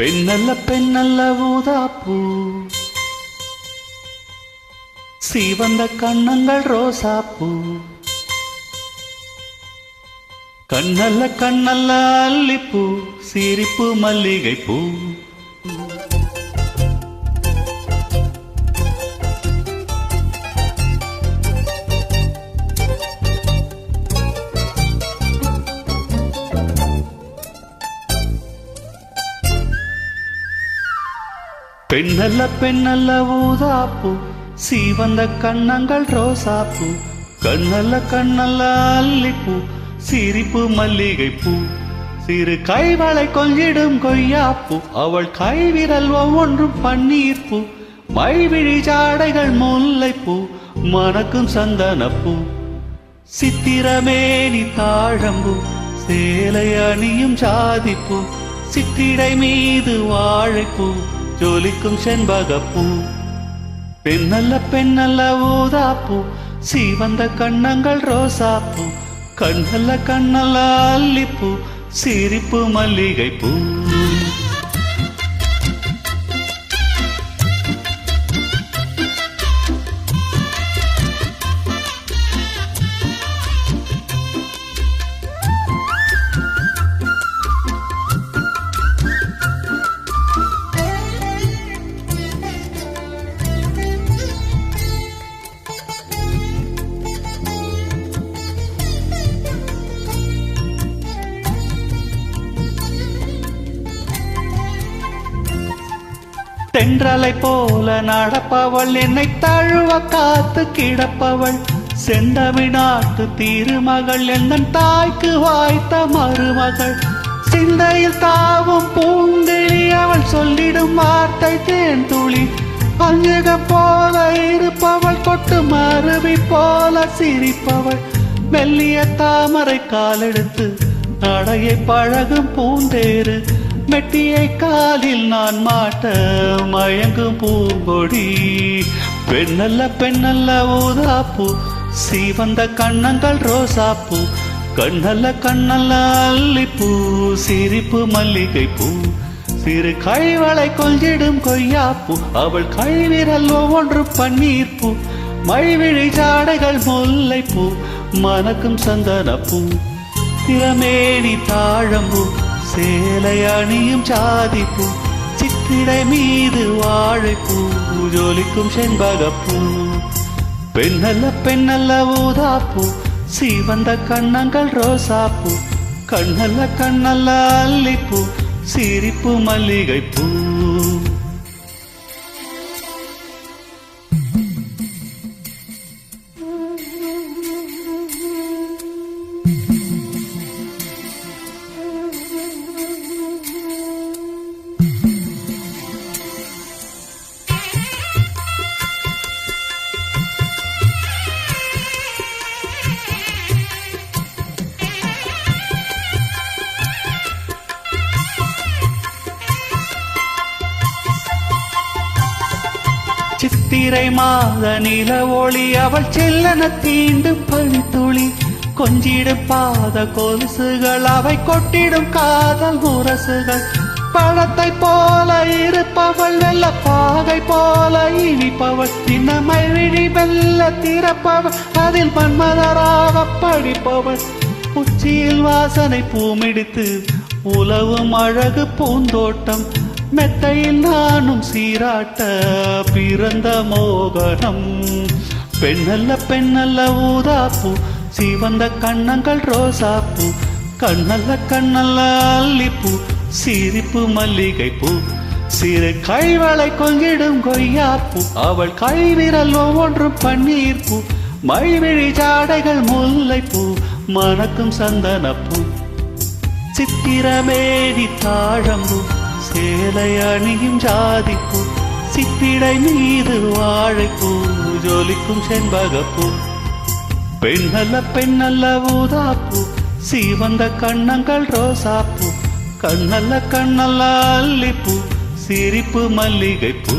பெண்ணல்ல பெண்ணல்ல ஊதாப்பூ. சீவந்த கண்ணங்கள் ரோசாப்பூ. கண்ணல்ல கண்ணல்ல அல்லிப்பூ சிரிப்பு மல்லிகை பெண்ணல்ல பெண்ணல்ல ஊதாப்பு சீவந்த கண்ணங்கள் ரோசாப்பு கண்ணல்ல கண்ணல்ல அல்லிப்பூ சிரிப்பு மல்லிகை பூ சிறு கைவளை கொஞ்சிடும் கொய்யாப்பு அவள் கைவிரல் ஒவ்வொன்றும் பன்னீர்ப்பூ. மைவிழி ஜாடைகள் முல்லைப்பூ மணக்கும் சந்தனப்பூ. சித்திரமேனி தாழம்பு சேலை அணியும் சாதிப்பூ சிற்றிடை மீது வாழைப்பூ. ஜொலிக்கும் செண்பகப்பூ. பெண்ணல்ல பெண்ணல்ல ஊதாப்பூ. சீவந்த கண்ணங்கள் ரோசாப்பூ. கண்ணல்ல கண்ணல்ல அல்லிப்பூ. சிரிப்பு மல்லிகைப்பூ. தென்றலை போல நடப்பவள். என்னை தழுவ காத்து கிடப்பவள். செந்தமிழ்நாட்டு திருமகள். எந்தன் தாய்க்கு வாய்த்த மருமகள். சிந்தையில் தாவும் பூங்கிழி அவள் சொல்லிடும் வார்த்தை தேன் துளி அஞ்சுகம் போல இருப்பவள் கொட்டு மருவி போல சிரிப்பவள். மெல்லிய தாமரை காலெடுத்து நடையை பழகும் பூந்தேறு. மெட்டியை காலில் நான் மாட்ட மயங்கும் பூங்கொடி. பெண்ணல்ல பெண்ணல்ல ஊதாப்பூ சீவந்த கண்ணங்கள் ரோசாப்பூ. கண்ணல்ல கண்ணல்ல அல்லிப்பூ சிரிப்பு மல்லிகை பூ சிறு கைவளை கொஞ்சிடும் கொய்யாப்பூ அவள் கைவிரல் ஒவ்வொன்று பன்னீர் பூ மைவிழி ஜாடைகள் முல்லைப்பூ மனக்கும் சந்தனப்பூ. திறமேனி தாழம்பூ சேலை அணியும் சாதிப்பூ சித்திரை மீது வாழைப்பூ ஜொலிக்கும் செண்பகப்பூ. பெண்ணல்ல பெண்ணல்ல ஊதாப்பூ சிவந்த கண்ணங்கள் ரோசாப்பூ. கண்ணல்ல கண்ணல்ல அல்லிப்பூ சிரிப்பு மல்லிகைப்பூ. சித்திரை மாத நில ஒளி அவள் செல்லன தீண்டும் பனித்துளி. கொஞ்சிடும் பாத கொலுசுகள் அவை கொட்டிடும் காதல் முரசுகள் பழத்தை போல இருப்பவள் வெள்ள பாகை போல இனிப்பவள். தினமை விழி வெல்ல திறப்பவள் அதில் மன்மதராக படிப்பவள். உச்சியில் வாசனை பூமிடித்து உலவும் அழகு பூந்தோட்டம். மெத்தையில் நானும் சீராட்ட பிறந்த மோகனம். பெண்ணல்ல பெண்ணல்ல ஊதாப்பு சிவந்த கண்ணங்கள் ரோசாப்பு. கண்ணல்ல கண்ணல்ல அல்லிப்பு சிரிப்பு மல்லிகை பூ சிறு கைவளை கொங்கிடும் கொய்யாப்பு அவள் கைவிரல் ஒவ்வொன்றும் பன்னீர் பூ மைவிழி ஜாடைகள் முல்லைப்பூ மணக்கும் சந்தனப்பூ. சித்திரமேடி தாழம்பூ. சேலை அணியும் ஜாதிப்பூ சித்திடை மீது வாழைப்பூ ஜொலிக்கும் செண்பகப்பூ. பெண்ணல்ல பெண்ணல்ல ஊதாப்பூ சீவந்த கண்ணங்கள் ரோசாப்பூ. கண்ணல்ல கண்ணல்ல அல்லிப்பூ சிரிப்பு மல்லிகைப்பூ.